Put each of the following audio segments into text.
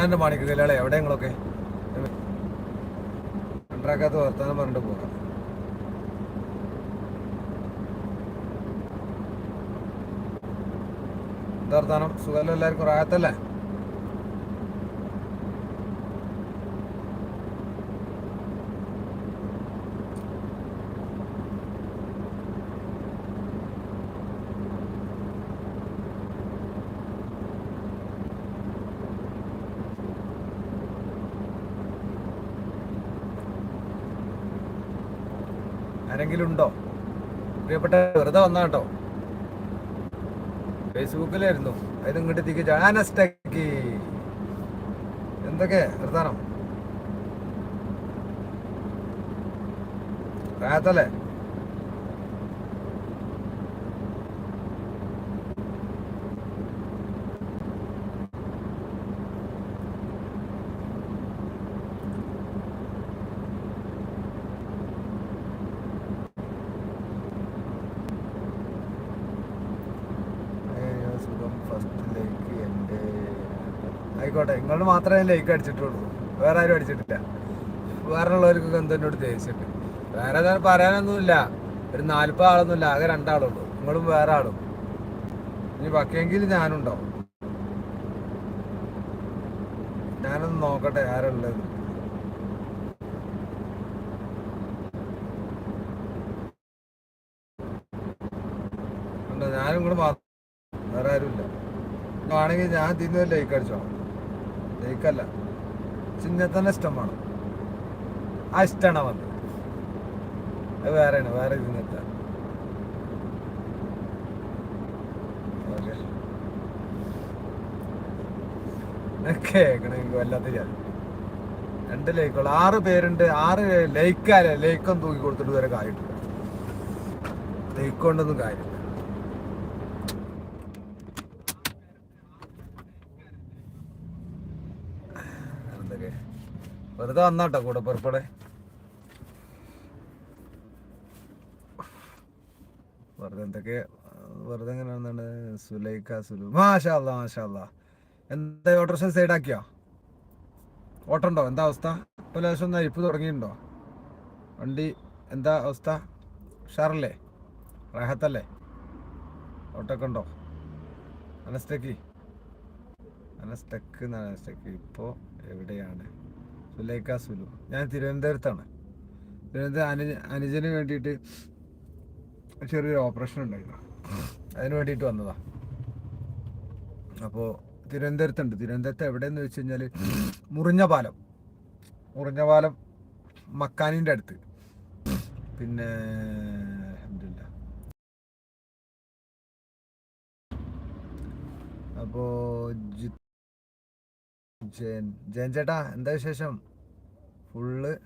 കാണാന്റെ മാണിക്ക് കല്യാളെ എവിടെ നിങ്ങളൊക്കെ ഉണ്ടാക്കാത്ത വർത്താനം പറഞ്ഞിട്ട് പോകാം. എന്താ വർത്താനം? സുഖമല്ലോ എല്ലാവർക്കും? റായത്തല്ലേ ആരെങ്കിലും ഉണ്ടോ പ്രിയപ്പെട്ട വെറുതെ വന്നാ കേട്ടോ. ഫേസ്ബുക്കിലായിരുന്നു. അത് ഇങ്ങോട്ട് തിരികെ ജാനസ്റ്റക്കി എന്തൊക്കെ വൃത്താനം റാത്തല്ലേ ഏയ്യോ, സുഖം ഫസ്റ്റ് ലൈക്ക് എന്റെ ആയിക്കോട്ടെ നിങ്ങൾ മാത്രമേ ലൈക്ക് അടിച്ചിട്ടുള്ളൂ. വേറെ ആരും അടിച്ചിട്ടില്ല. വേറെ ഉള്ളവർക്കൊക്കെ എന്തോ എന്നോട് ദേഷ്യമുണ്ട്. വേറെ ഏതായാലും പറയാനൊന്നുമില്ല. ഒരു നാൽപ്പത് ആളൊന്നുമില്ല. ആകെ രണ്ടാളുള്ളൂ. നിങ്ങളും വേറെ ആളും. ഇനി ബാക്കിയെങ്കിൽ ഞാനുണ്ടാവും ഞാനൊന്ന് നോക്കട്ടെ ആരുള്ളത്. ഞാനും കൂടെ മാത്രം വേറെ ആരുമില്ല. ആണെങ്കിൽ ഞാൻ തിന്നു ലൈക്ക് അടിച്ചോ ലൈക്കല്ല ചിന്നെ തന്നെ ഇഷ്ടമാണ്. ആ ഇഷ്ടമാണ് വന്നത് അത് വേറെയാണ് വേറെ ഇതിനെത്ത കേക്കണ എനിക്ക് വല്ലാത്ത രണ്ട് ലൈക്കുകൾ ആറ് പേരുണ്ട്. ആറ് ലൈക്കാരെ ലൈക്കൊന്നും തൂക്കി കൊടുത്തിട്ട് വരെ കാര്യമില്ല ലൈക്കൊണ്ടൊന്നും കാര്യമില്ല എന്തൊക്കെ വെറുതെ വന്നാട്ടോ കൂടെ പുറപ്പെടെ വെറുതെ എന്തൊക്കെ വെറുതെ എങ്ങനെ വന്നാണ് സുലൈക്ക സുലു. മാഷാ അല്ലാ മാഷാ അല്ലാ എന്താ ഓട്ടോറിക്ഷ സൈഡാക്കിയോ ഓട്ടമുണ്ടോ എന്താ അവസ്ഥ? ഇപ്പോൾ ലേശം ഒന്ന് അരിപ്പ് തുടങ്ങിയിട്ടുണ്ടോ? വണ്ടി എന്താ അവസ്ഥ? ഷാറല്ലേ റാഹത്തല്ലേ? ഓട്ടൊക്കെ ഉണ്ടോ? അനസ്റ്റക്കി അനസ്റ്റക്ക് അനസ്റ്റക്ക് ഇപ്പോൾ എവിടെയാണ്? സുലൈക്ക സുലു ഞാൻ തിരുവനന്തപുരത്താണ്. തിരുവനന്തപുരം അനുജ അനുജന് വേണ്ടിയിട്ട് ചെറിയൊരു ഓപ്പറേഷൻ ഉണ്ടായിരുന്നു. അതിന് വേണ്ടിയിട്ട് വന്നതാ. അപ്പോൾ തിരുവനന്തപുരത്തുണ്ട്. തിരുവനന്തപുരത്ത് എവിടെയെന്ന് വെച്ച് കഴിഞ്ഞാൽ മുറിഞ്ഞ പാലം. മക്കാനിന്റെ അടുത്ത്. പിന്നെ. അപ്പോ ജി- ജയൻ ജയൻ ചേട്ടാ എന്താ വിശേഷം? ഫുള്ള്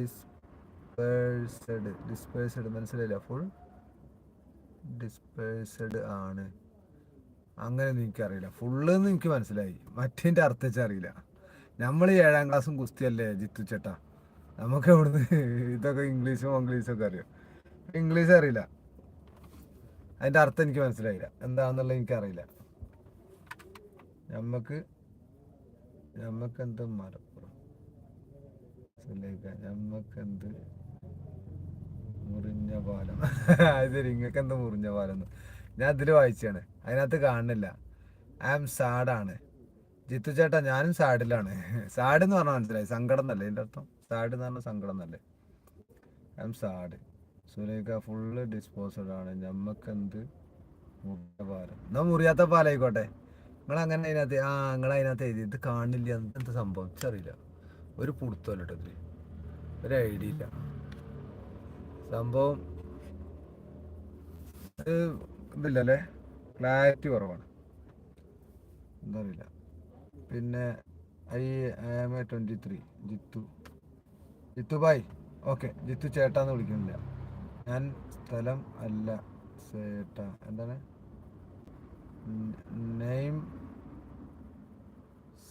ഡിസ്പേഴ്സഡ് ഡിസ്പേഴ്സഡ് മനസ്സിലായില്ല. ഫുൾ ഡിസ്പേഴ്സഡ് ആണ്. അങ്ങനെ എനിക്കറിയില്ല. ഫുള്ള് എന്ന് എനിക്ക് മനസ്സിലായി. മറ്റേന്റെ അർത്ഥം അറിയില്ല. നമ്മൾ ഏഴാം ക്ലാസ്സും കുസ്തിയല്ലേ ജിത്തു ചേട്ടാ? നമുക്ക് അവിടുന്ന് ഇതൊക്കെ ഇംഗ്ലീഷും ഇംഗ്ലീഷും ഒക്കെ അറിയാം? ഇംഗ്ലീഷ് അറിയില്ല. അതിന്റെ അർത്ഥം എനിക്ക് മനസ്സിലായില്ല. എന്താണെന്നുള്ളത് എനിക്കറിയില്ല. നമുക്ക് നമുക്കെന്ത് മലപ്പുറം? നമുക്കെന്ത് മുറിഞ്ഞ പാലം? അത് ശരി ഇങ്ങക്ക് എന്ത് മുറിഞ്ഞ പാലം? ഞാൻ അതിൽ വായിച്ചാണ് അതിനകത്ത് കാണുന്നില്ല. I am സാഡാണ്. ജിത്തു ചേട്ടാ ഞാനും സാഡിലാണ്. സാഡ് എന്ന് പറഞ്ഞാൽ മനസ്സിലായി. സങ്കടം എന്നല്ലേ എന്റെ അർത്ഥം. സാഡ് എന്ന് പറഞ്ഞാൽ സങ്കടം എന്നല്ലേ. I am sad. Sulekha full disposed ആണ്. ഞമ്മക്കെന്ത് മുറിഞ്ഞ പാലം? എന്നാ മുറിയാത്ത പാലായിക്കോട്ടെ. നിങ്ങൾ അങ്ങനെ അതിനകത്ത് ആ നിങ്ങൾ അതിനകത്ത് എഴുതി ഇത് കാണില്ല എന്താ സംഭവം? അറിയില്ല ഒരു പുടുത്തല്ല ഒരു ഐഡിയ ഇല്ല. സംഭവം ഇത് ഇതില്ലല്ലേ ക്ലാരിറ്റി കുറവാണ്. എന്താ അറിയില്ല പിന്നെ I am a twenty three Jithu. Jithu bhai. Okay Jithu ചേട്ടാന്ന് വിളിക്കുന്നില്ല. ഞാൻ സ്ഥലം അല്ല ചേട്ടാ എന്താണ്? നെയിം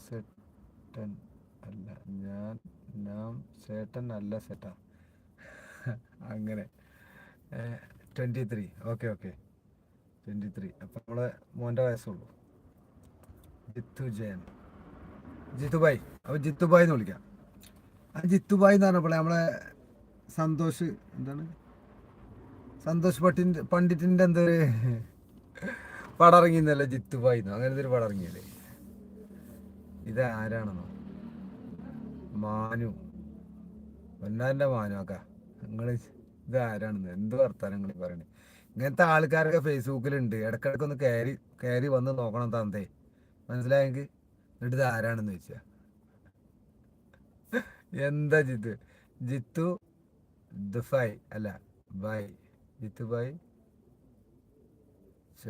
സെട്ടൻ അല്ല ഞാൻ നാം സേട്ടൻ അല്ല സെട്ടാ അങ്ങനെ. Twenty three okay okay twenty three അപ്പം നമ്മളെ മോന്റെ വയസ്സുള്ളൂ. ജിത്തു ജയൻ ജിത്തുബായ്. അപ്പോൾ ജിത്തുബായ് എന്ന് വിളിക്കാം. ആ ജിത്തുബായ് എന്ന് പറഞ്ഞപ്പോൾ നമ്മളെ സന്തോഷ് എന്താണ്? സന്തോഷ് പട്ടിന്റെ പണ്ഡിറ്റിന്റെ എന്തൊരു പടം ഇറങ്ങിയെന്നല്ല ജിത്തുബായി എന്നോ അങ്ങനത്തെ ഒരു പടം ഇറങ്ങിയല്ലേ ഇത് ആരാണെന്നോ? മാനു. ഒന്നാന്റെ മാനു അക്ക നിങ്ങൾ ഇത് ആരാണെന്ന്? എന്ത് വർത്താനങ്ങൾ പറയണേ? ഇങ്ങനത്തെ ആൾക്കാരൊക്കെ ഫേസ്ബുക്കിലുണ്ട്. ഇടക്കിടക്ക് ഒന്ന് കയറി കയറി വന്ന് നോക്കണം തന്തേ. മനസ്സിലായെങ്കിൽ എന്നിട്ട് ഇത് ആരാണെന്ന് ചോദിച്ചാ. എന്താ ജിത്തു? ജിത്തു ദുഫായ്. അല്ല ബായ് ജിത്തു ബൈ ചോല ബൈ ചോല ചോക്ലേറ്റ് ആ ജിക്ക് ആ എന്നാണ്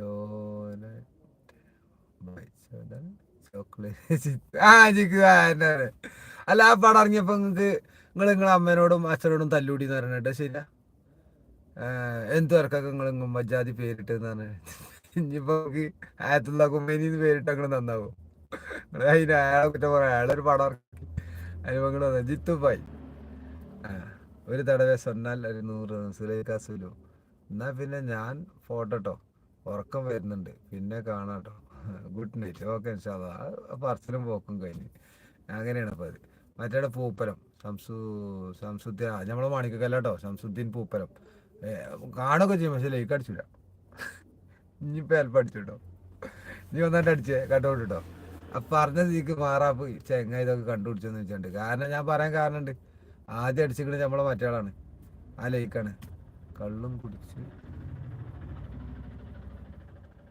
അല്ല ആ പടം ഇറങ്ങിയപ്പോ നിങ്ങക്ക് നിങ്ങൾ നിങ്ങളെ അമ്മേനോടും അച്ഛനോടും തല്ലൂടി എന്ന് പറഞ്ഞിട്ട് ശരിയാ? എന്ത് വർക്കൊക്കെ നിങ്ങൾ മജാതി പേരിട്ട് എന്നാണ് ഇനിയിപ്പോ ആയത്തുള്ള കുമ്പേനിന്ന് പേരിട്ട് അങ്ങനെ നന്നാവും. അതിന് അയാളെ കുറ്റം പറയാം. അയാളൊരു പടം ഇറക്കി. അതിന് ജിത്തു പായി. ഒരു തടവേ സൊന്നാൽ ഒരു നൂറ് സുലേഖാസുലു എന്നാ പിന്നെ ഞാൻ ഫോട്ടോ ഉറക്കം വരുന്നുണ്ട്. പിന്നെ കാണാട്ടോ. ഗുഡ് നൈറ്റ് ഓക്കെ പറച്ചിലും പോക്കും കഴിഞ്ഞ്. അങ്ങനെയാണ് അപ്പോൾ അത്. മറ്റേ പൂപ്പലം. ശംസു ശംസുദ്ദീൻ നമ്മളെ മാണിക്കല്ല ശംസുദ്ദീൻ പൂപ്പലം. കാണുകയൊക്കെ ചെയ്യും പക്ഷെ ലൈക്ക് അടിച്ചില്ല ഇനിയിപ്പോൾ ഹെൽപ്പ് അടിച്ചിട്ടോ. നീ ഒന്നായിട്ട് അടിച്ചേ കണ്ടോണ്ട് കേട്ടോ അപ്പം പറഞ്ഞ നീക്ക് മാറാപ്പ് ചെങ്ങ ഇതൊക്കെ കണ്ടുപിടിച്ചെന്ന് വെച്ചിട്ടുണ്ട്. കാരണം ഞാൻ പറയാൻ കാരണമുണ്ട്. ആദ്യം അടിച്ചിട്ട് നമ്മളെ മറ്റേ ആളാണ്. ആ ലൈക്കാണ് കള്ളും കുടിച്ച്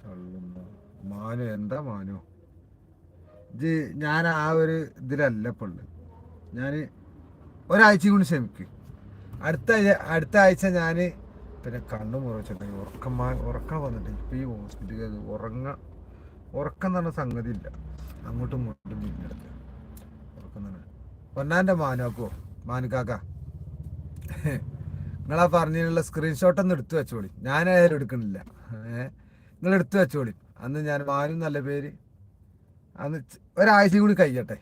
കള്ളുന്നോ മാനു എന്താ മാനു? ഇത് ഞാൻ ആ ഒരു ഇതിലല്ല ഇപ്പോൾ ഉള്ളത്. ഞാൻ ഒരാഴ്ച കൊണ്ട് ക്ഷമിക്ക്. അടുത്ത അടുത്ത ആഴ്ച ഞാൻ പിന്നെ കണ്ണു മുറിച്ചിട്ട് ഉറക്കമാ ഉറക്കം വന്നിട്ട് ഇപ്പം ഈ ഹോസ്പിറ്റലിൽ ഉറങ്ങ ഉറക്കം തന്നെ സംഗതി ഇല്ല. അങ്ങോട്ടും ഇങ്ങോട്ടും പിന്നെടുത്ത് ഉറക്കം തന്നെ പൊന്നാന്റെ മാനാക്കോ മാനുക്കാക്ക നിങ്ങളാ പറഞ്ഞതിനുള്ള സ്ക്രീൻഷോട്ടൊന്നും എടുത്തു വെച്ചോളി. ഞാനായാലും എടുക്കണില്ല. ഏഹ്? നിങ്ങൾ എടുത്തു വെച്ചോളി. അന്ന് ഞാൻ ആരും നല്ല പേര്. അന്ന് ഒരാഴ്ച കൂടി കഴിയട്ടെ.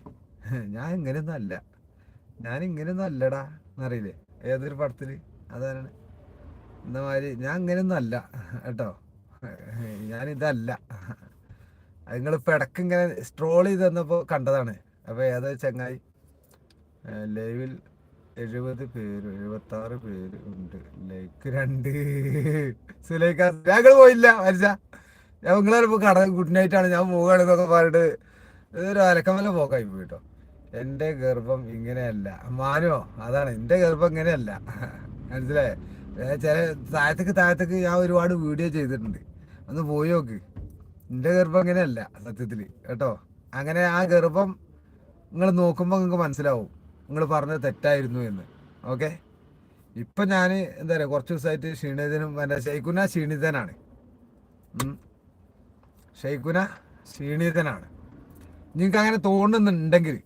ഞാൻ ഇങ്ങനെയൊന്നും അല്ല. ഞാൻ ഇങ്ങനെയൊന്നും അല്ലടാ എന്നറിയില്ലേ? ഏതൊരു പടത്തിൽ അതാണ്. എന്ന മാതിരി ഞാൻ ഇങ്ങനെയൊന്നും അല്ല കേട്ടോ. ഞാനിതല്ല നിങ്ങളിപ്പോൾ ഇടയ്ക്ക് ഇങ്ങനെ സ്ട്രോൾ ചെയ്ത് തന്നപ്പോൾ കണ്ടതാണ്. അപ്പോൾ ഏതാ ചങ്ങായി? ലൈവിൽ എഴുപത് പേര് എഴുപത്തി ആറ് പേര് ഉണ്ട്. ലൈക്ക് രണ്ട്. സുലൈക്ക ഞങ്ങൾ പോയില്ല മരിച്ച ഞാൻ നിങ്ങളിപ്പോൾ കട ഗുഡ് നൈറ്റ് ആണ്. ഞാൻ പോവുകയാണെന്നൊക്കെ പറഞ്ഞിട്ട് ഇതൊരു അലക്കമല്ല പോക്കായി പോയി കേട്ടോ എന്റെ ഗർഭം ഇങ്ങനെയല്ല. മാനോ അതാണ്. എന്റെ ഗർഭം ഇങ്ങനെയല്ല. മനസ്സിലായേ? ചില താഴത്തേക്ക് താഴത്തേക്ക് ഞാൻ ഒരുപാട് വീഡിയോ ചെയ്തിട്ടുണ്ട്. ഒന്ന് പോയി നോക്ക്. എന്റെ ഗർഭം ഇങ്ങനെയല്ല സത്യത്തിൽ കേട്ടോ? അങ്ങനെ ആ ഗർഭം നിങ്ങൾ നോക്കുമ്പോൾ നിങ്ങൾക്ക് മനസ്സിലാവും. നിങ്ങൾ പറഞ്ഞത് തെറ്റായിരുന്നു എന്ന്. ഓക്കെ? ഇപ്പം ഞാൻ എന്താ പറയുക കുറച്ച് ദിവസമായിട്ട് ക്ഷീണിതനും എന്റെ ശൈക്കുന്ന ക്ഷീണിതനാണ്. ഷെയ്ഖുന ക്ഷീണിതനാണ് നിങ്ങൾക്ക് അങ്ങനെ തോന്നുന്നുണ്ടെങ്കിൽ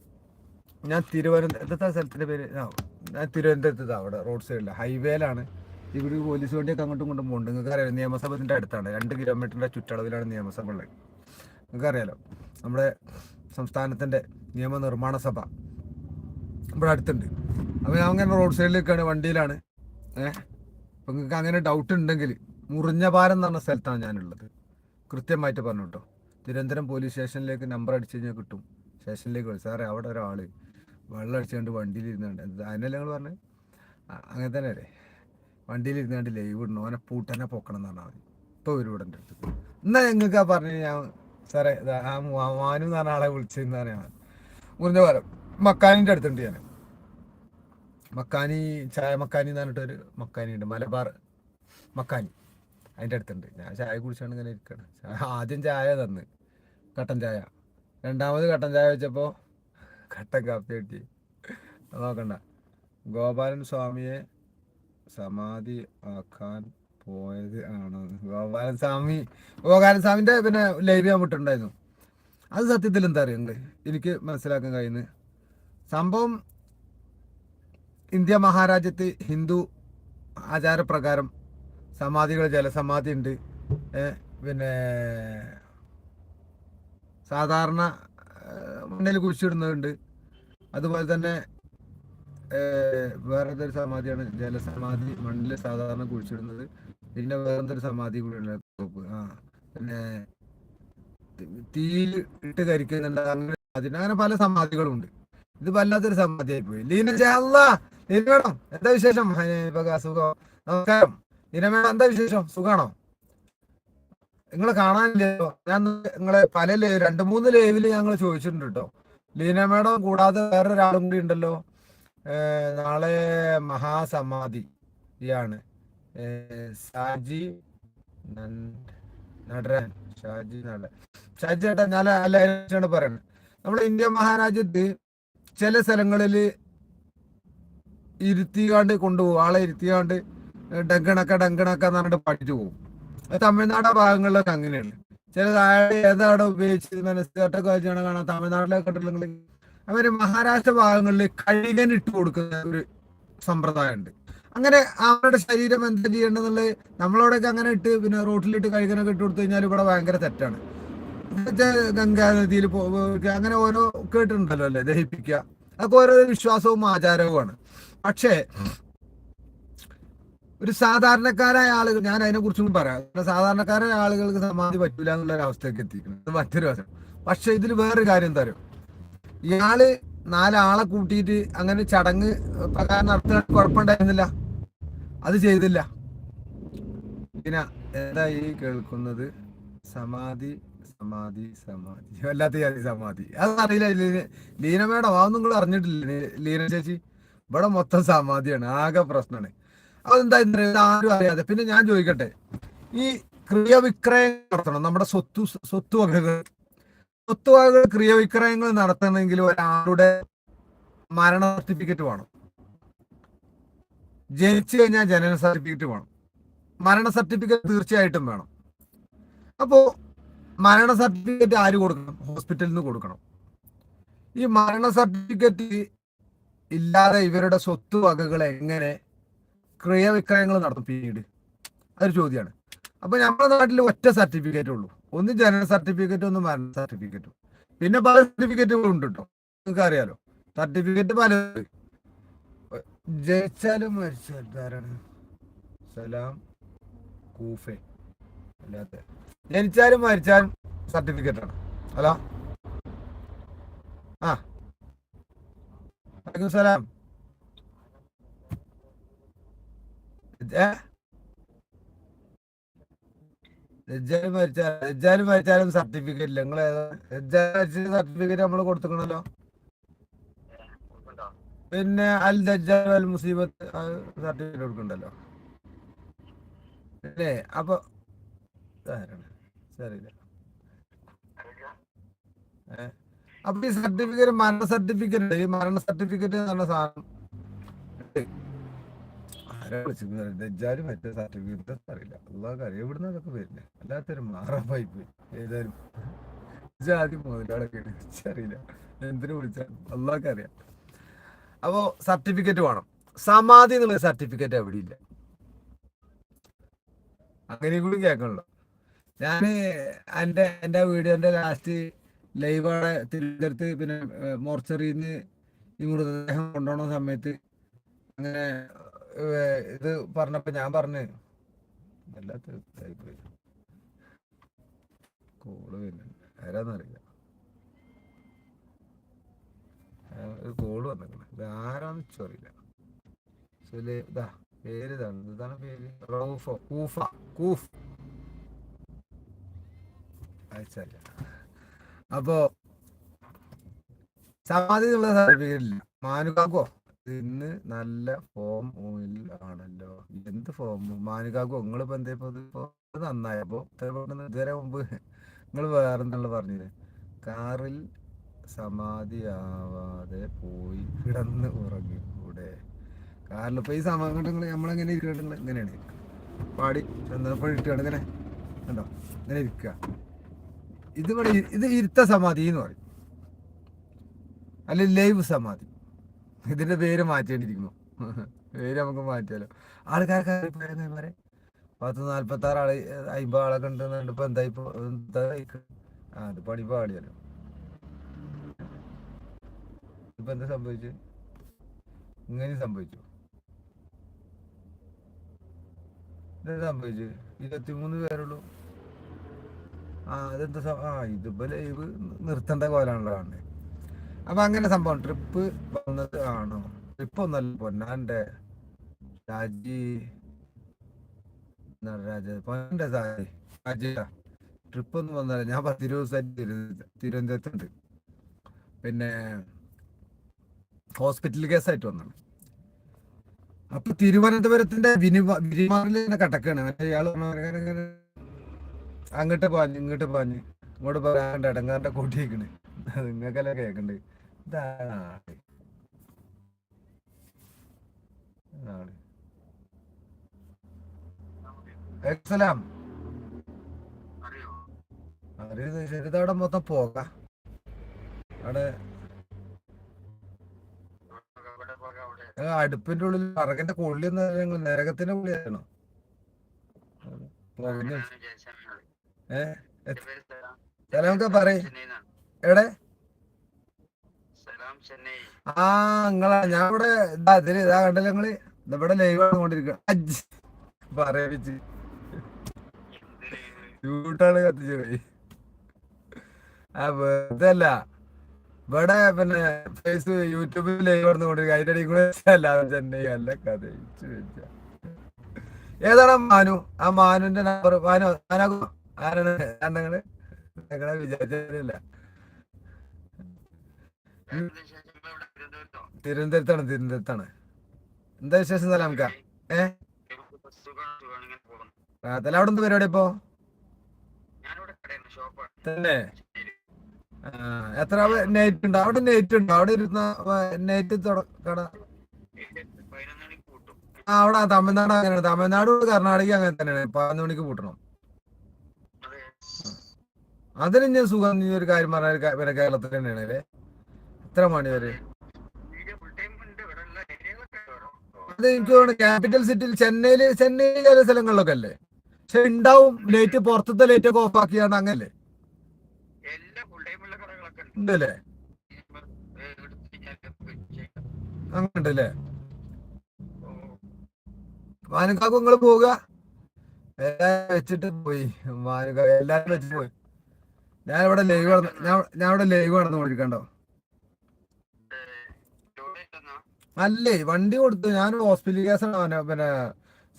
ഞാൻ തിരുവനന്തപുരത്തെ സ്ഥലത്തിന്റെ പേര്? ഞാൻ തിരുവനന്തപുരത്ത് അവിടെ റോഡ് സൈഡിൽ ഹൈവേയിലാണ്. ഇവിടെ പോലീസ് വണ്ടിയൊക്കെ അങ്ങോട്ടും ഇങ്ങോട്ടും പോകുന്നുണ്ട്. നിങ്ങൾക്ക് അറിയാം നിയമസഭത്തിന്റെ അടുത്താണ്. രണ്ട് കിലോമീറ്ററിന്റെ ചുറ്റളവിലാണ് നിയമസഭ ഉള്ളത് നിങ്ങൾക്ക് അറിയാലോ നമ്മുടെ സംസ്ഥാനത്തിന്റെ നിയമനിർമ്മാണ സഭ ഇവിടെ അടുത്തുണ്ട്. അപ്പോൾ ഞാൻ അങ്ങനെ റോഡ് സൈഡിലേക്കാണ് വണ്ടിയിലാണ്. ഏഹ് അപ്പം നിങ്ങൾക്ക് അങ്ങനെ ഡൗട്ട് ഉണ്ടെങ്കിൽ മുറിഞ്ഞപാലം എന്ന് പറഞ്ഞ സ്ഥലത്താണ് ഞാനുള്ളത്. കൃത്യമായിട്ട് പറഞ്ഞു കേട്ടോ തിരുവനന്തപുരം പോലീസ് സ്റ്റേഷനിലേക്ക് നമ്പർ അടിച്ചു കഴിഞ്ഞാൽ കിട്ടും. സ്റ്റേഷനിലേക്ക് വിളിച്ചു സാറേ അവിടെ ഒരാൾ വെള്ളം അടിച്ചുകൊണ്ട് വണ്ടിയിൽ ഇരുന്നുണ്ട് അതിനല്ലേ ഞങ്ങൾ പറഞ്ഞത് അങ്ങനെ തന്നെ അല്ലേ? വണ്ടിയിൽ ഇരുന്നുകൊണ്ട് ലൈവ് ഇടണം. ഓനെ പൂട്ടനെ പൊക്കണം എന്ന് പറഞ്ഞാൽ മതി. ഇപ്പോൾ ഒരു ഇവിടെ അടുത്ത് എന്നാൽ നിങ്ങൾക്ക് ആ പറഞ്ഞു ഞാൻ സാറേ ആ മാനു എന്ന് പറഞ്ഞ ആളെ വിളിച്ചെന്ന് പറയാൻ മുറിഞ്ഞ പോലെ. മക്കാനിന്റെ അടുത്തുണ്ട് ഞാൻ. മക്കാനി ചായ മക്കാനി എന്ന് പറഞ്ഞിട്ടൊരു മക്കാനി ഉണ്ട് മലബാർ മക്കാനി. അതിന്റെ അടുത്തുണ്ട്. ഞാൻ ചായ കുടിച്ചാണ് ഇങ്ങനെ ഇരിക്കണം. ആദ്യം ചായ തന്ന്. കട്ടൻ ചായ. രണ്ടാമത് കട്ടൻ ചായ വെച്ചപ്പോൾ കട്ടൻ കാപ്പി കിട്ടി. നോക്കണ്ട. ഗോപാലൻ സ്വാമിയെ സമാധി ആക്കാൻ പോയത് ആണ്. ഗോപാലൻ സ്വാമി ഗോപാലൻ സ്വാമിന്റെ പിന്നെ ലൈവ് ഞാൻ വിട്ടിട്ടുണ്ടായിരുന്നു. അത് സത്യത്തിൽ എന്താ അറിയുന്നത് എനിക്ക് മനസ്സിലാക്കാൻ കഴിയുന്നത് സംഭവം ഇന്ത്യ മഹാരാജ്യത്ത് ഹിന്ദു ആചാരപ്രകാരം സമാധികൾ ജലസമാധി ഉണ്ട്. പിന്നെ സാധാരണ മണ്ണിൽ കുഴിച്ചിടുന്നുണ്ട് അതുപോലെ തന്നെ വേറെന്തൊരു സമാധിയാണ്? ജലസമാധി മണ്ണിൽ സാധാരണ കുഴിച്ചിടുന്നത് പിന്നെ വേറെന്തൊരു സമാധി കൂടി ആ പിന്നെ തീയിൽ ഇട്ട് കരിക്കുന്നുണ്ട് അങ്ങനെ അങ്ങനെ പല സമാധികളും ഉണ്ട്. ഇത് വല്ലാത്തൊരു സമാധിയായി പോയി ലീന അല്ല ലീന വേണം എന്താ വിശേഷം? അസുഖം സുഖം? നമസ്കാരം. മേഡം എന്താ വിശേഷം? സുഖാണോ? നിങ്ങളെ കാണാനില്ലല്ലോ ഞാൻ നിങ്ങളെ പല രണ്ട് മൂന്ന് ലൈവിൽ ഞങ്ങൾ ചോദിച്ചിട്ടുണ്ട് കേട്ടോ. ലീന മേഡം കൂടാതെ വേറൊരാളും കൂടി ഉണ്ടല്ലോ. നാളെ മഹാസമാധി ആണ് ഷാജി നടരൻ ഷാജി നട ഷാജി ചേട്ടാ ഞാൻ അല്ലാണ് പറയുന്നത് നമ്മുടെ ഇന്ത്യ മഹാരാജ്യത്ത് ചില സ്ഥലങ്ങളിൽ ഇരുത്തിക്കാണ്ട് കൊണ്ടുപോകും. ആളെ ഇരുത്തിക്കാണ്ട് ഡങ്കണക്ക ഡങ്കണക്ക എന്ന് പറഞ്ഞിട്ട് പഠിച്ചു പോകും. തമിഴ്നാട് ഭാഗങ്ങളിലൊക്കെ അങ്ങനെയാണ്. ചില താഴെ ഏതാണ് ഉപയോഗിച്ച് മനസ്സിലാട്ടൊക്കെ വെച്ചാണ് കാണാൻ തമിഴ്നാട്ടിലൊക്കെ കണ്ടിട്ടുണ്ടെങ്കിൽ അവർ മഹാരാഷ്ട്ര ഭാഗങ്ങളിൽ കഴുകൻ ഇട്ട് കൊടുക്കുന്ന ഒരു സമ്പ്രദായം ഉണ്ട് അങ്ങനെ അവരുടെ ശരീരം എന്താ ചെയ്യേണ്ടതെന്നുള്ളത് നമ്മളോടൊക്കെ അങ്ങനെ ഇട്ട് പിന്നെ റോട്ടിലിട്ട് കഴുകനൊക്കെ ഇട്ട് കൊടുത്തു കഴിഞ്ഞാൽ ഇവിടെ ഭയങ്കര തെറ്റാണ്. ഗംഗാ നദിയിൽ അങ്ങനെ ഓരോ കേട്ടിട്ടുണ്ടല്ലോ അല്ലേ? ദഹിപ്പിക്കുക. അതൊക്കെ ഓരോ വിശ്വാസവും ആചാരവുമാണ്. പക്ഷേ ഒരു സാധാരണക്കാരായ ആളുകൾ ഞാൻ അതിനെ കുറിച്ചൊന്നും പറയാം സാധാരണക്കാരായ ആളുകൾക്ക് സമാധി പറ്റൂല എന്നുള്ള ഒരു അവസ്ഥയ്ക്ക് എത്തിക്കുന്നത് മറ്റൊരു വശം പക്ഷെ ഇതിൽ വേറൊരു കാര്യം തരും ഇയാൾ നാലാളെ കൂട്ടിയിട്ട് അങ്ങനെ ചടങ്ങ് പ്രകാരം നടത്താൻ കുഴപ്പമുണ്ടായിരുന്നില്ല. അത് ചെയ്തില്ല. പിന്നെ എന്താ ഈ കേൾക്കുന്നത്? സമാധി സമാധി സമാധി. വല്ലാത്ത ജാതി സമാധി. അതറിയില്ല ലീന മേഡം അതൊന്നും നിങ്ങൾ അറിഞ്ഞിട്ടില്ല? ലീന ചേച്ചി? ഇവിടെ മൊത്തം സമാധിയാണ് ആകെ പ്രശ്നമാണ്. അതെന്താ ഇന്നലെ ആരും അറിയാതെ. പിന്നെ ഞാൻ ചോദിക്കട്ടെ. ഈ ക്രിയ ക്രിയവിക്രയം നടത്തണം. നമ്മുടെ സ്വത്ത് സ്വത്തുവകകൾ. സ്വത്തുവകകൾ ക്രിയവിക്രയങ്ങൾ നടത്തണമെങ്കിൽ ഒരാളുടെ മരണ സർട്ടിഫിക്കറ്റ് വേണം. ജനിച്ചു കഴിഞ്ഞാൽ ജനന സർട്ടിഫിക്കറ്റ് വേണം. മരണ സർട്ടിഫിക്കറ്റ് തീർച്ചയായിട്ടും വേണം. അപ്പോ മരണ സർട്ടിഫിക്കറ്റ് ആര് കൊടുക്കണം? ഹോസ്പിറ്റലിൽ നിന്ന് കൊടുക്കണം. ഈ മരണ സർട്ടിഫിക്കറ്റ് ഇല്ലാതെ ഇവരുടെ സ്വത്ത് വകകൾ എങ്ങനെ ക്രിയവിക്രയങ്ങൾ നടത്തും പിന്നീട്. അതൊരു ചോദ്യമാണ് അപ്പൊ നമ്മുടെ നാട്ടിൽ ഒറ്റ സർട്ടിഫിക്കറ്റ് ഉള്ളൂ. ഒന്ന് ജനന സർട്ടിഫിക്കറ്റ് ഒന്ന് മരണ സർട്ടിഫിക്കറ്റും പിന്നെ പല സർട്ടിഫിക്കറ്റുകളും ഉണ്ട് കേട്ടോ നിങ്ങൾക്ക് അറിയാലോ സർട്ടിഫിക്കറ്റ് പല ജയിച്ചാലും മരിച്ചാലും ആരാണ്? സലാം കൂഫെ. അല്ലാത്ത ജനിച്ചാലും മരിച്ചാലും സർട്ടിഫിക്കറ്റ് ആണ്. ഹലോ ആ. വലൈക്കും സലാം. ഏ? രജ്ജാലും മരിച്ചാലും രജ്ജാലും മരിച്ചാലും സർട്ടിഫിക്കറ്റ് ഇല്ല. നിങ്ങൾ രജ്ജാലും സർട്ടിഫിക്കറ്റ് നമ്മൾ കൊടുത്തുക്കണല്ലോ. പിന്നെ അൽ ദജ്ജാൽ അൽ മുസീബത്ത് സർട്ടിഫിക്കറ്റ് കൊടുക്കണ്ടല്ലോ. അല്ലേ? അപ്പൊ അപ്പൊ ഈ സർട്ടിഫിക്കറ്റ് മരണ സർട്ടിഫിക്കറ്റ് ഈ മരണ സർട്ടിഫിക്കറ്റ് എന്ന് സാധനം. ആരാ വിളിച്ചിരുന്നത് ദജ്ജാൽ മറ്റേ സർട്ടിഫിക്കറ്റ് അറിയില്ല അള്ളാഹ് അറിയാം. എവിടുന്ന് അതൊക്കെ വരുന്നത് അല്ലാത്തൊരു മാറപ്പായി പോയി ഏതായാലും ജാതി മുതലാളൊക്കെ അറിയില്ല എന്തിനു വിളിച്ചാൽ അള്ളാഹ് അറിയാം. അപ്പോ സർട്ടിഫിക്കറ്റ് വേണം. സമാധി എന്നുള്ള സർട്ടിഫിക്കറ്റ് എവിടെ ഇല്ല അങ്ങനെ കൂടി കേൾക്കണല്ലോ ഞാൻ എന്റെ എന്റെ വീഡിയോന്റെ ലാസ്റ്റ് അവിടെ തിരുവനന്തപുരത്ത് പിന്നെ മോർച്ചറിന്ന് ഈ മൃതദേഹം കൊണ്ടുപോകുന്ന സമയത്ത് അങ്ങനെ ഇത് പറഞ്ഞപ്പോ ഞാൻ പറഞ്ഞു കോൾ വന്നിട്ടുണ്ട് ഇത് അപ്പോ സമാധി മാനുകാക്കോ? ഇന്ന് നല്ല ഫോം ആണല്ലോ. എന്ത് ഫോം മാനുകാക്കു നിങ്ങളിപ്പോ എന്താ ഇപ്പൊ നന്നായി. പെട്ടെന്ന് ഇതുവരെ മുമ്പ് നിങ്ങൾ വേറെന്നുള്ള പറഞ്ഞത് കാറിൽ സമാധിയാവാതെ പോയി കിടന്ന് ഉറങ്ങിക്കൂടെ? കാറിൽ ഇപ്പൊ ഈ സമയങ്ങൾ നമ്മളെങ്ങനെ ഇരിക്കട്ടുള്ള ഇങ്ങനെയാണ് പാടി ഇട്ടുകയാണ് ഇട്ടാണ് ഇങ്ങനെ കണ്ടോ? ഇങ്ങനെ ഇരിക്കുക. ഇത് ഇത് ഇരുത്ത സമാധി എന്ന് പറയും. അല്ലെ ലൈവ് സമാധി. ഇതിന്റെ പേര് മാറ്റേണ്ടിയിരിക്കുന്നു പേര് നമുക്ക് മാറ്റിയാലോ. ആൾക്കാർക്ക് പറയാം പത്ത് നാല്പത്തി ആറ് ആൾ അമ്പത് ആളൊക്കെ ഉണ്ട് ഇപ്പൊ എന്താ ഇപ്പൊ? ആ അത് പണി പാടിയല്ലോ. ഇപ്പൊ എന്താ സംഭവിച്ചു? ഇങ്ങനെ സംഭവിച്ചു? എന്താ സംഭവിച്ചു? ഇരുപത്തിമൂന്ന് പേരുള്ളൂ. ആ അതെന്താ ആ ഇതിപ്പോ ലൈവ് നിർത്തേണ്ട കോലാണല്ലോ കാണുന്നത് അപ്പൊ അങ്ങനെ സംഭവം. ട്രിപ്പ് വന്നത് ആണോ? ട്രിപ്പ് ഒന്നല്ല പൊന്നാന്റെ രാജി പൊന്നാന്റെ സാരി രാജിയ ട്രിപ്പ് ഒന്നും വന്നല്ല ഞാൻ പത്ത് തിരു- തിരുവനന്തപുരത്തുണ്ട്. പിന്നെ ഹോസ്പിറ്റൽ കേസായിട്ട് വന്നാണ് അപ്പൊ തിരുവനന്തപുരത്തിന്റെ വിനിമ വിരിമാറിൽ ഇങ്ങനെ കട്ടക്കാണ്. ഇങ്ങനെ അങ്ങോട്ട് പാഞ്ഞ് ഇങ്ങോട്ട് പാഞ്ഞ് ഇങ്ങോട്ട് പറയാണ്ട് ഇടങ്ങാന്റെ കൂട്ടിയേക്കണ്. നിങ്ങൾക്കെല്ലാം കേക്കണ്ട് ഇതാണ് ആൾ. ആൾ. എക്സലാം അറിയത് ശരിതവിടെ മൊത്തം പോക അവിടെ അടുപ്പിന്റെ ഉള്ളിൽ പറകന്റെ കൊള്ളി നരകത്തിന്റെ പുകഞ്ഞ ഏ? സലാമൊക്കെ പറയ്. എവിടെ? ആ നിങ്ങളാ ഞാൻ ഇവിടെ ഇതാ ഇതിൽ ഇതാ കണ്ടല്ലോ നിങ്ങൾ. ഇവിടെ ലൈവ് ആണെന്നുകൊണ്ടിരിക്കുക പറയിപ്പിച്ച് ചൂട്ടാണ് കത്തിച്ചു പോയി ആ വെറുതെ അല്ല. ഇവിടെ പിന്നെ ഫേസ് യൂട്യൂബിൽ ലൈവ് നടന്നുകൊണ്ടിരിക്കുക അതിന്റെ ഇടയിൽ കൂടെ അല്ലാതെ ചെന്നൈ അല്ല കഥ ഏതാണ് മാനു? ആ മാനുവിന്റെ നമ്പർ മാനു മാനാകു ആരാണ്? നിങ്ങൾ? നിങ്ങളെ വിചാരിച്ചില്ല തിരുവനന്തപുരത്താണ് തിരുവനന്തപുരത്താണ്. എന്താ വിശേഷം സലാംക്ക ഏ? തല അവിടെ നിന്ന് പരിപാടി ഇപ്പോ? എത്ര നൈറ്റ് ഉണ്ട്? അവിടെ നൈറ്റ് ഉണ്ട്? അവിടെ ഇരുന്ന നൈറ്റ് കട ആ അവിടെ തമിഴ്നാട് അങ്ങനെയാണ്. തമിഴ്നാട് കർണാടക അങ്ങനെ തന്നെയാണ്. പതിനൊന്ന് മണിക്ക് പൂട്ടണം. അതിന് ഞാൻ സുഖം ഒരു കാര്യം പറഞ്ഞ കേരളത്തിൽ തന്നെയാണ് അല്ലേ? എത്ര മണി വരെ അത് എനിക്ക് തോന്നുന്നു ക്യാപിറ്റൽ സിറ്റിയിൽ ചെന്നൈയിൽ ചെന്നൈയിൽ ചില സ്ഥലങ്ങളിലൊക്കെ അല്ലേ? പക്ഷെ ഉണ്ടാവും ലൈറ്റ് പുറത്തത്തെ ലൈറ്റ് ഒക്കെ ഓഫ് ആക്കിയാണ് അങ്ങനല്ലേ? ഉണ്ടല്ലേ? അങ്ങനെ ഉണ്ടല്ലേ മാനുക്കാക്ക് നിങ്ങൾ പോവുക? എല്ലാരും വെച്ചിട്ട് പോയി. മാനുക്ക എല്ലാരും വെച്ചിട്ട് പോയി. ഞാൻ ഇവിടെ ലൈവ് ഞാൻ ഞാൻ ഇവിടെ ലൈവ് നടന്നു കൊടുക്കണ്ടോ അല്ലേ? വണ്ടി കൊടുത്തു ഞാൻ ഹോസ്പിറ്റൽ കേസാണ് പിന്നെ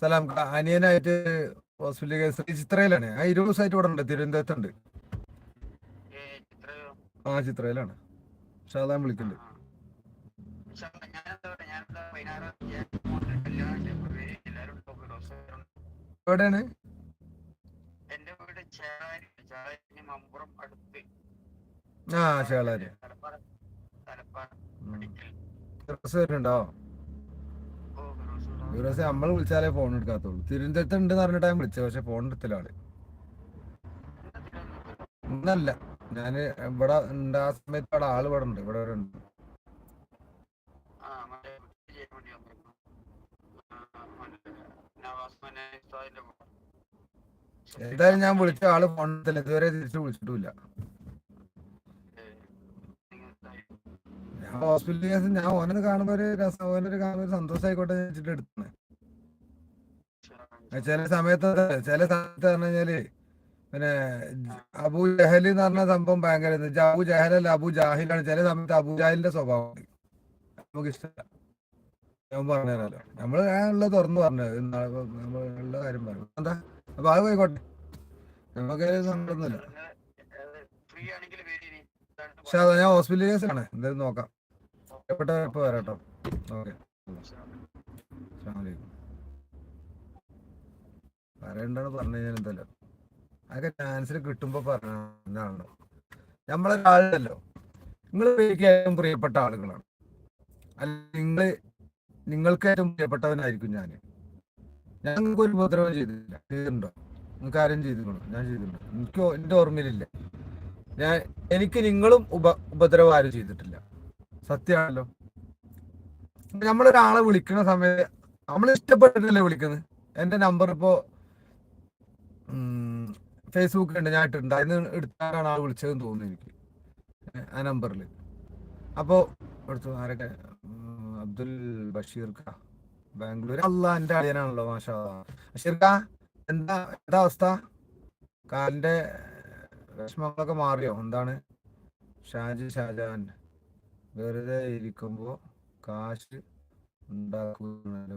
സലാം ക- അനിയനായിട്ട് ഹോസ്പിറ്റൽ കേസ് ഈ ചിത്രയിലാണ്. ആ ഇരുപത് ദിവസമായിട്ട് ഇവിടെ ഉണ്ട് തിരുവനന്തപുരത്തുണ്ട്. ആ ചിത്രയിലാണ്. പക്ഷെ അതാ വിളിക്കുന്നുണ്ട്. എവിടെയാണ്? എന്റെ വീട് ചേളാരി ചേളാരി മമ്പുറം അടുത്ത്. ആ ചേളാരി. തലപ്പാറ തലപ്പാറ ഉം. മെഡിക്കൽ. ദിവസം വരുന്നുണ്ടോ ഫിറോസുള്ള. നമ്മൾ വിളിച്ചാലേ ഫോൺ എടുക്കാത്തുള്ളൂ. തിരുവനന്തപുരത്ത് ഉണ്ട് പറഞ്ഞിട്ട് ഞാൻ വിളിച്ചത് പക്ഷെ ഫോൺ എടുത്തില്ല ആൾ. ഇന്നല്ല. ഞാൻ ഇവിടെ ഉണ്ട് ആ സമയത്ത് അവിടെ ആൾ ഇവിടെ ഉണ്ട് ഇവിടെ ഉണ്ട്. എന്തായാലും ഞാൻ വിളിച്ച ആൾ ഫോൺ എടുത്തില്ല. ഇതുവരെ തിരിച്ചു വിളിച്ചിട്ടില്ല ഞാൻ ഹോസ്പിറ്റൽ കേസ് ഞാൻ ഓനെ കാണുമ്പോ ഒരു രസം ഓനൊരു കാണുമ്പോ ഒരു സന്തോഷമായിക്കോട്ടെ വെച്ചിട്ട് എടുത്തത്. ചില സമയത്ത് ചില സമയത്ത് പറഞ്ഞു കഴിഞ്ഞാൽ പിന്നെ അബു ജഹൽ എന്ന് പറഞ്ഞ സംഭവം ഭയങ്കര അബു ജഹലല്ല അബു ജാഹിലാണ് ചില സമയത്ത് അബു ജാഹിലിന്റെ സ്വഭാവം നമുക്ക് ഇഷ്ടമല്ല ഞാൻ പറഞ്ഞുതരാലോ. നമ്മൾ ഉള്ളത് തുറന്നു പറഞ്ഞത് നമ്മളുള്ള കാര്യം പറഞ്ഞു എന്താ? അപ്പൊ അത് പോയിക്കോട്ടെ. നമുക്ക് സങ്കടമൊന്നുമില്ല പക്ഷെ അതാ ഞാൻ ഹോസ്പിറ്റൽ കേസാണ്. എന്തായാലും നോക്കാം. ഇഷ്ടപ്പെട്ട ഇപ്പൊ വരാട്ടോ. ഓക്കെ. അസ്സലാമലൈക്കും. പറയണ്ടാണ് പറഞ്ഞു കഴിഞ്ഞാൽ എന്തല്ലോ? അതൊക്കെ ചാൻസിൽ കിട്ടുമ്പോ പറഞ്ഞാണ് നമ്മളൊരാളല്ലോ നിങ്ങൾ ഏറ്റവും പ്രിയപ്പെട്ട ആളുകളാണ്. അല്ല നിങ്ങൾ നിങ്ങൾക്ക് ഏറ്റവും പ്രിയപ്പെട്ടവനായിരിക്കും ഞാൻ ഞാൻ നിങ്ങൾക്ക് ഒരു ഉപദ്രവം ചെയ്തിട്ടില്ല. ചെയ്തിട്ടുണ്ടോ? നിങ്ങൾക്ക് ആരും ചെയ്തിട്ടുണ്ടോ? ഞാൻ ചെയ്തിട്ടുണ്ടോ എനിക്ക് എന്റെ ഓർമ്മയിലില്ല. ഞാൻ എനിക്ക് നിങ്ങളും ഉപ ഉപദ്രവം ആരും ചെയ്തിട്ടില്ല. സത്യമാണല്ലോ നമ്മളൊരാളെ വിളിക്കുന്ന സമയത്ത് നമ്മൾ ഇഷ്ടപ്പെട്ടിട്ടല്ലേ വിളിക്കുന്നത് എന്റെ നമ്പർ ഇപ്പോ ഫേസ്ബുക്ക് ഉണ്ട് ഞാൻ ഇട്ടിട്ടുണ്ട്. അതിന് എടുത്താലാണ് ആൾ വിളിച്ചതെന്ന് തോന്നുന്നു എനിക്ക്. ആ നമ്പറിൽ അപ്പോ എടുത്തു ആരൊക്കെ? അബ്ദുൽ ബഷീർ ഖാ. ബാംഗ്ലൂർ അല്ല എന്റെ അളിയനാണല്ലോ മാഷാ. ബഷീർ ഖാ എന്താ എന്താ അവസ്ഥ? കാലിന്റെ വിഷമങ്ങളൊക്കെ മാറിയോ? എന്താണ്? ഷാജി ഷാജാൻ വെറുതെ ഇരിക്കുമ്പോ കാശ് ഉണ്ടാക്കുക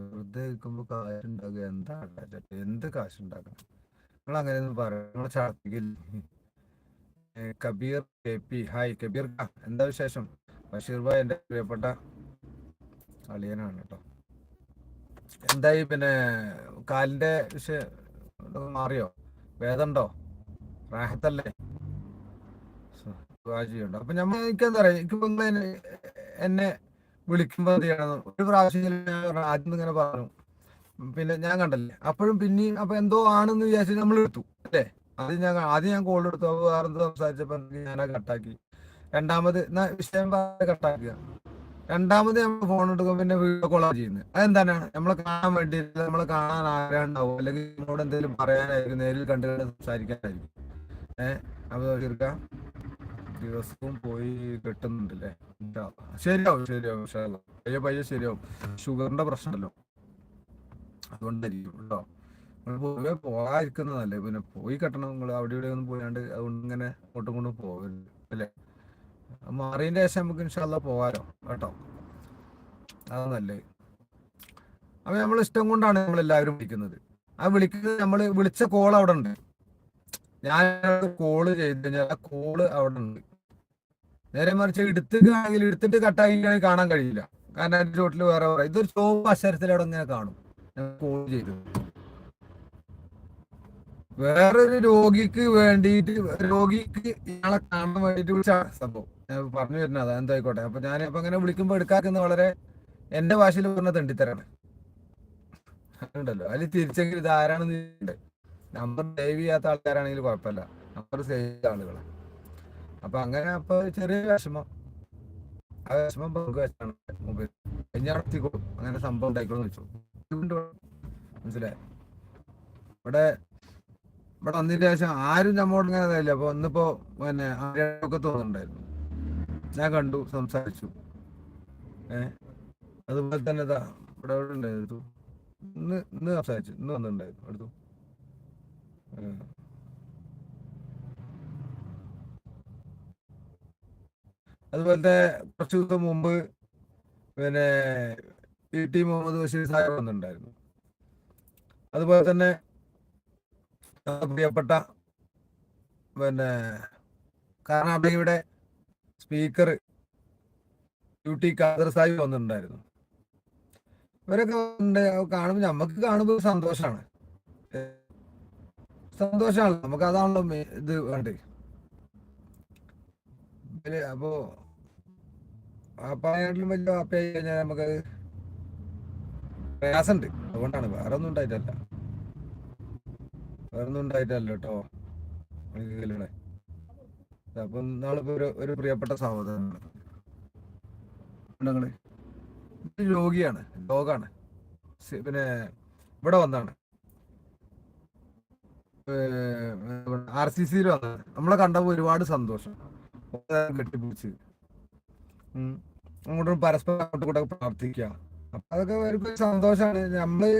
വെറുതെ ഇരിക്കുമ്പോ കാശ് ഉണ്ടാക്കുക എന്താ എന്ത് കാശ് ഉണ്ടാക്കണം? നിങ്ങൾ അങ്ങനെയൊന്നും പറയാം നിങ്ങൾ ചാർത്തിക്കില്ല Kabeer K P. Hi Kabeer. എന്താ വിശേഷം? ബഷീർ ഭായ് എന്റെ പ്രിയപ്പെട്ട അളിയനാണ് കേട്ടോ. എന്തായി പിന്നെ കാലിന്റെ വിഷയം മാറിയോ? വേദമുണ്ടോ റാഹത്തല്ലേ? വാജിയുണ്ട് അപ്പൊ എനിക്ക് എന്താ പറയാ എനിക്ക് എന്നെ വിളിക്കുമ്പോ എന്ത് ചെയ്യണം? ഒരു പ്രാവശ്യം ഞാൻ ആദ്യം ഇങ്ങനെ പറഞ്ഞു. പിന്നെ ഞാൻ കണ്ടല്ലേ. അപ്പോഴും പിന്നെയും അപ്പൊ എന്തോ ആണെന്ന് വിചാരിച്ചു നമ്മൾ എടുത്തു. അല്ലേ? ആദ്യം ഞാൻ ആദ്യം ഞാൻ കോൾ എടുത്തു. അപ്പൊ വേറെ എന്തോ സംസാരിച്ചപ്പോ ഞാൻ കട്ടാക്കി രണ്ടാമത് വിഷയം കട്ടാക്കുക രണ്ടാമത് നമ്മൾ ഫോൺ എടുക്കുമ്പോൾ പിന്നെ വീഡിയോ കോളാണ് ചെയ്യുന്നത്. അതെന്താണ് നമ്മളെ കാണാൻ വേണ്ടി നമ്മളെ കാണാൻ ആഗ്രഹമുണ്ടാവും. അല്ലെങ്കിൽ നമ്മളോട് എന്തെങ്കിലും പറയാനായിരിക്കും നേരിൽ കണ്ടു കണ്ട് സംസാരിക്കാനായിരിക്കും. ഏഹ്? അപ്പൊ തീർക്കാം ദിവസവും പോയി കിട്ടുന്നുണ്ടല്ലേ. ശരിയാവും ശരിയാവും. പയ്യെ പയ്യെ ശരിയാവും. ഷുഗറിന്റെ പ്രശ്നമല്ലോ. അതുകൊണ്ടായിരിക്കും കേട്ടോ നിങ്ങൾ പോകാതിരിക്കുന്നതല്ലേ. പിന്നെ പോയി കെട്ടണം. നിങ്ങൾ അവിടെ ഇവിടെ ഒന്നും പോയാണ്ട് അതുകൊണ്ട് ഇങ്ങനെ അങ്ങോട്ടും ഇങ്ങോട്ടും പോകരുത്. അല്ലേ? മാറിയതിന്റെ ശേഷം നമുക്ക് ഇൻഷാല്ല പോകാലോ കേട്ടോ. അതാ നല്ലത്. അപ്പൊ നമ്മൾ ഇഷ്ടം കൊണ്ടാണ് നമ്മൾ എല്ലാവരും വിളിക്കുന്നത്. ആ വിളിക്കുന്നത് നമ്മൾ വിളിച്ച കോൾ അവിടെ ഉണ്ട്. ഞാൻ കോൾ ചെയ്ത് കഴിഞ്ഞാൽ ആ കോൾ അവിടെ ഉണ്ട്. നേരെ മറിച്ച് എടുത്തുകയാണെങ്കിൽ എടുത്തിട്ട് കട്ടായി കാണാൻ കഴിയില്ല. കാരണം അതിന്റെ ചോട്ടിൽ വേറെ വേറെ. ഇതൊരു ചുവപ്പ് അക്ഷരത്തിൽ അവിടെ ഇങ്ങനെ കാണും. ഞാൻ കോൾ ചെയ്തു. വേറൊരു രോഗിക്ക് വേണ്ടിയിട്ട് രോഗിക്ക് ഇയാളെ കാണാൻ വേണ്ടിയിട്ട് വിളിച്ചാണ് സംഭവം. ഞാൻ പറഞ്ഞു വരുന്നത് അതാ എന്തായിക്കോട്ടെ. അപ്പൊ ഞാൻ അപ്പൊ അങ്ങനെ വിളിക്കുമ്പോ എടുക്കാക്കുന്ന വളരെ എന്റെ ഭാഷയിൽ പറഞ്ഞ തെണ്ടിത്തരാണ്. ഉണ്ടല്ലോ. അതിൽ തിരിച്ചെങ്കിൽ ഇത് ആരാണെന്ന് നമ്പർ സേവ് ചെയ്യാത്ത ആൾക്കാരാണെങ്കിൽ കുഴപ്പമില്ല. നമ്പർ സേവ് ചെയ്ത ആളുകളാണ്. അപ്പൊ അങ്ങനെ അപ്പൊ ചെറിയ വിഷമം. ആ വിഷമം പങ്കുവെച്ചാണ് മൊബൈൽ. കഴിഞ്ഞാടത്തിക്കോളും അങ്ങനെ സംഭവം ഉണ്ടായിക്കോളും വെച്ചു. മനസ്സിലായി? ഇവിടെ ഇവിടെ വന്നതിന് ശേഷം ആരും നമ്മോട് ഇങ്ങനെ ഇതായില്ല. അപ്പൊ ഒന്നിപ്പോ പിന്നെ ആരൊക്കെ തോന്നുന്നുണ്ടായിരുന്നു. ഞാൻ കണ്ടു സംസാരിച്ചു. ഏ? അതുപോലെ തന്നെ ഇതാ ഇവിടെ ഇവിടെ ഉണ്ടായിരുന്നു? ഇന്ന് ഇന്ന് സംസാരിച്ചു. ഇന്ന് വന്നിട്ടുണ്ടായിരുന്നു. അടുത്തു അതുപോലത്തെ കുറച്ച് ദിവസം മുമ്പ് പിന്നെ ഇ ടി മുഹമ്മദ് ബഷീർ സാഹിബ് വന്നിട്ടുണ്ടായിരുന്നു. അതുപോലെ തന്നെ പ്രിയപ്പെട്ട പിന്നെ കർണാടകയുടെ speaker U T Khader Sahib വന്നിട്ടുണ്ടായിരുന്നു. ഇവരൊക്കെ കാണുമ്പോൾ നമുക്ക് കാണുമ്പോൾ സന്തോഷമാണ് സന്തോഷമാണ് നമുക്ക് അതാണല്ലോ ഇത് വേണ്ടത്. അപ്പോ വാപ്പായായിട്ടും വലിയ വാപ്പയായി കഴിഞ്ഞാൽ നമുക്കത് പ്രയാസമുണ്ട്. അതുകൊണ്ടാണ്. വേറെ ഒന്നും ഉണ്ടായിട്ടല്ല. വേറെ ഒന്നും ഉണ്ടായിട്ടല്ല കേട്ടോ. എനിക്കില്ലേ അപ്പൊ നാളിപ്പോ ഒരു ഒരു പ്രിയപ്പെട്ട സഹോദരനാണ്. രോഗിയാണ്. രോഗാണ്. പിന്നെ ഇവിടെ വന്നാണ്. ആർ സി സിയിൽ വന്നാണ്. നമ്മളെ കണ്ടപ്പോ ഒരുപാട് സന്തോഷം. കെട്ടിപ്പിടിച്ച്. അങ്ങോട്ടും പരസ്പരം അങ്ങോട്ടും കൂടെ പ്രാർത്ഥിക്കുക. അതൊക്കെ അവർക്ക് സന്തോഷമാണ് നമ്മൾ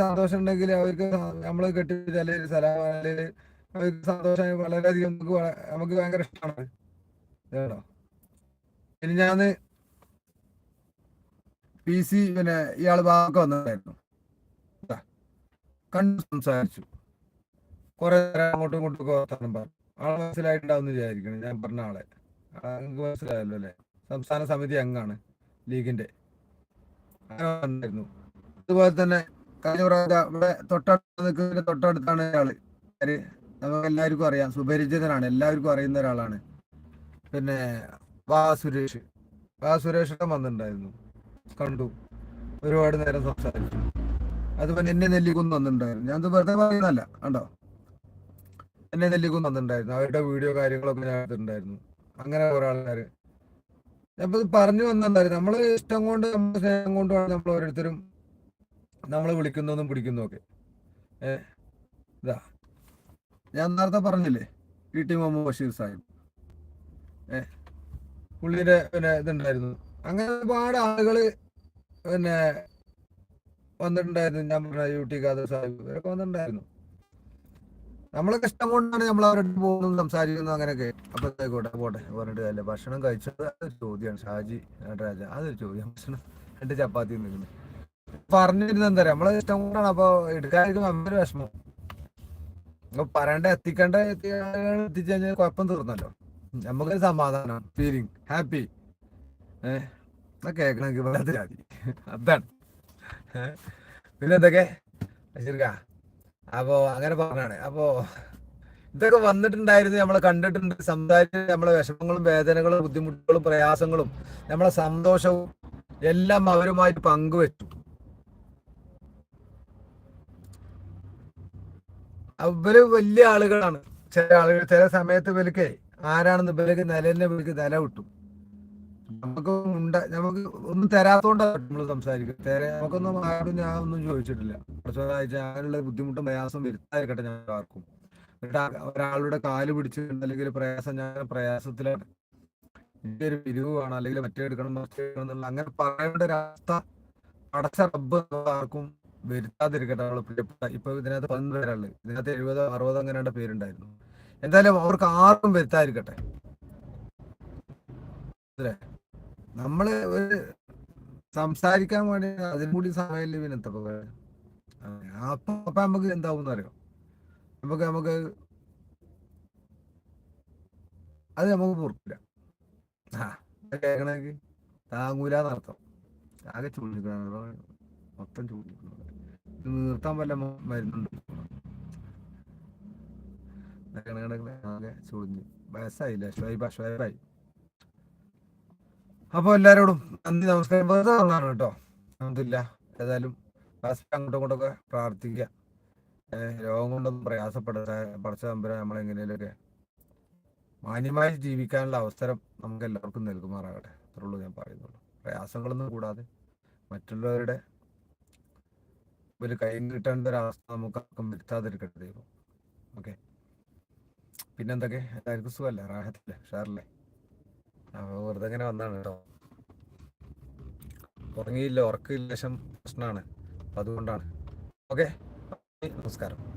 സന്തോഷം ഉണ്ടെങ്കിൽ അവർക്ക് നമ്മൾ കെട്ടി അല്ലെങ്കിൽ സലാം അല്ലെങ്കിൽ അവർക്ക് സന്തോഷം വളരെയധികം നമുക്ക് നമുക്ക് ഭയങ്കര ഇഷ്ടമാണ്. കേട്ടോ ഇനി ഞാൻ പി സി പിന്നെ ഇയാൾ ഭാഗം വന്നതായിരുന്നു. കണ്ടു സംസാരിച്ചു. കുറെ നേരം അങ്ങോട്ടും ഇങ്ങോട്ടും വർത്താനം പറഞ്ഞു. ആളെ മനസ്സിലായിട്ടുണ്ടാവും വിചാരിക്കണം ഞാൻ പറഞ്ഞ ആളെ നിങ്ങൾക്ക് മനസ്സിലായല്ലോ അല്ലേ? സംസ്ഥാന സമിതി അംഗമാണ് ലീഗിന്റെ. അതുപോലെ തന്നെ കഴിഞ്ഞ പ്രാവശ്യം തൊട്ടടുത്ത് നിൽക്കുന്ന തൊട്ടടുത്താണ് ഒരാൾ. നമുക്ക് എല്ലാവർക്കും അറിയാം. സുപരിചിതനാണ്. എല്ലാവർക്കും അറിയുന്ന ഒരാളാണ്. പിന്നെ വാ സുരേഷ്. വാ സുരേഷൊക്കെ വന്നിട്ടുണ്ടായിരുന്നു. കണ്ടു. ഒരുപാട് നേരം സംസാരിച്ചു. അതുപോലെ എന്നെ നെല്ലിക്കുന്ന് വന്നിട്ടുണ്ടായിരുന്നു. ഞാൻ വെറുതെ പറയുന്നല്ല കണ്ടോ? എന്നെ നെല്ലിക്കുന്ന് വന്നിട്ടുണ്ടായിരുന്നു. അവരുടെ വീഡിയോ കാര്യങ്ങളൊക്കെ ഞാൻ എടുത്തിട്ടുണ്ടായിരുന്നു. അങ്ങനെ ആൾക്കാര് ഇത് പറഞ്ഞു വന്നിട്ടുണ്ടായിരുന്നു നമ്മൾ ഇഷ്ടം കൊണ്ട് നമ്മുടെ സ്നേഹം കൊണ്ടുമാണ് നമ്മൾ ഓരോരുത്തരും നമ്മളെ വിളിക്കുന്നതും പിടിക്കുന്നതും ഒക്കെ ഇതാ. ഞാൻ നേരത്തെ പറഞ്ഞില്ലേ ഇ ടി മുഹമ്മദ് ബഷീർ സാഹിബ്. ഏഹ് പുള്ളിയുടെ പിന്നെ ഇതുണ്ടായിരുന്നു. അങ്ങനെ ഒരുപാട് ആളുകൾ പിന്നെ വന്നിട്ടുണ്ടായിരുന്നു. ഞാൻ പറഞ്ഞ യു ടി ഖാദർ സാഹിബ് ഇവരൊക്കെ വന്നിട്ടുണ്ടായിരുന്നു. നമ്മളൊക്കെ ഇഷ്ടം കൊണ്ടാണ് നമ്മൾ അവരുടെ പോകുന്നു സംസാരിക്കുന്നു അങ്ങനെയൊക്കെ. അപ്പൊ ആയിക്കോട്ടെ പോട്ടെ പറഞ്ഞിട്ട് അല്ല ഭക്ഷണം കഴിച്ചത് അതൊരു ചോദ്യമാണ് ഷാജി രാജ അതൊരു ചോദ്യം ഭക്ഷണം രണ്ട് ചപ്പാത്തി നിൽക്കുന്നത് പറഞ്ഞിരുന്ന എന്താ നമ്മളെ ഇഷ്ടം കൊണ്ടാണ് അപ്പൊ എടുക്കാതിരിക്കുമ്പോ അമ്മൊരു വിഷമം. പറയണ്ട എത്തിക്കേണ്ട എത്തി- എത്തിച്ചു കഴിഞ്ഞാൽ കുഴപ്പം തീർന്നല്ലോ. നമുക്കൊരു സമാധാനം ഫീലിംഗ് ഹാപ്പി ഏഹ് കേൾക്കണമെങ്കിൽ അതാണ്. പിന്നെന്തൊക്കെ ശരിക്കാ അപ്പോ അങ്ങനെ പറഞ്ഞാണ്. അപ്പോ ഇതൊക്കെ വന്നിട്ടുണ്ടായിരുന്നു. നമ്മൾ കണ്ടിട്ടുണ്ട്. സംസാരിച്ച് നമ്മളെ വിഷമങ്ങളും വേദനകളും ബുദ്ധിമുട്ടുകളും പ്രയാസങ്ങളും നമ്മളെ സന്തോഷവും എല്ലാം അവരുമായിട്ട് പങ്കുവെച്ചു. അവർ വലിയ ആളുകളാണ്. ചില ആളുകൾ ചില സമയത്ത് ഇവർക്ക് ആരാണെന്ന് ഇവർക്ക് നിലന്നെ ഇവർക്ക് നില കിട്ടും. നമുക്ക് ഉണ്ട നമുക്ക് ഒന്നും തരാത്തോണ്ടാണ് നമ്മൾ സംസാരിക്കുന്നത് നമുക്കൊന്നും ആരോടും ഞാൻ ഒന്നും ചോദിച്ചിട്ടില്ല. കുറച്ച് അങ്ങനെയുള്ള ബുദ്ധിമുട്ടും പ്രയാസം വരുത്താതിരിക്കട്ടെ ഞാൻ ആർക്കും. ഒരാളുടെ കാൽ പിടിച്ച് അല്ലെങ്കിൽ പ്രയാസം ഞാൻ പ്രയാസത്തിലാണ് ഒരു പിരിവ് വേണം അല്ലെങ്കിൽ മറ്റേ എടുക്കണം മറ്റേ എടുക്കണം അങ്ങനെ പറയേണ്ട ഒരവസ്ഥ അടച്ച റബ്ബ് ആർക്കും വരുത്താതിരിക്കട്ടെ അവളെ പ്രിയപ്പെട്ട ഇപ്പൊ ഇതിനകത്ത് പതിനൊന്ന് പേരുള്ളത് ഇതിനകത്ത് എഴുപതോ അറുപതോ അങ്ങനെ പേരുണ്ടായിരുന്നു. എന്തായാലും അവർക്ക് ആർക്കും വരുത്താതിരിക്കട്ടെ. അല്ലേ? നമ്മൾ ഒരു സംസാരിക്കാൻ വേണ്ടി അതിനും കൂടി സമയമില്ല പിന്നെ എന്താ ഇപ്പൊ അപ്പൊ അപ്പൊ നമുക്ക് എന്താവും അറിയോ? നമുക്ക് നമുക്ക് അത് നമുക്ക് പൊറുക്കില്ല കേൾക്കണമെങ്കിൽ താങ്ങൂലെന്നർത്ഥം ആകെ ചൂടിക്കണം മൊത്തം ചൂടിക്കണം നിർത്താൻ വല്ല മരുന്നുണ്ട്? ആകെ ചൂടിഞ്ഞ്. വയസ്സായില്ല? ഷുവൈബ ഷുവൈബായി. അപ്പൊ എല്ലാരോടും നന്ദി നമസ്കാരം. വെറുതെ വന്നാണ് കേട്ടോ. അതൊന്നുമില്ല ഏതായാലും അങ്ങോട്ടും ഇങ്ങോട്ടൊക്കെ പ്രാർത്ഥിക്കുക. രോഗം കൊണ്ടൊന്നും പ്രയാസപ്പെടുക പഠിച്ച തമ്പുരാൻ നമ്മളെങ്ങനെയൊക്കെ മാന്യമായി ജീവിക്കാനുള്ള അവസരം നമുക്ക് എല്ലാവർക്കും നൽകുമാറാകട്ടെ. അത്രയുള്ളൂ ഞാൻ പറയുന്നുള്ളൂ. പ്രയാസങ്ങളൊന്നും കൂടാതെ മറ്റുള്ളവരുടെ ഒരു കൈ കിട്ടേണ്ട ഒരു അവസ്ഥ നമുക്ക് ആർക്കും വരുത്താതിരിക്കട്ടെ ദൈവം. ഓക്കെ. പിന്നെന്തൊക്കെ? എല്ലാവർക്കും സുഖമല്ലേ? റാഹത്തല്ലേ? ഷാറല്ലേ വെറുതെ ഇങ്ങനെ വന്നാണ് കേട്ടോ ഉറങ്ങിയില്ല ഉറക്കില്ല ശേഷം പ്രശ്നമാണ് അതുകൊണ്ടാണ്. ഓക്കെ? നമസ്കാരം.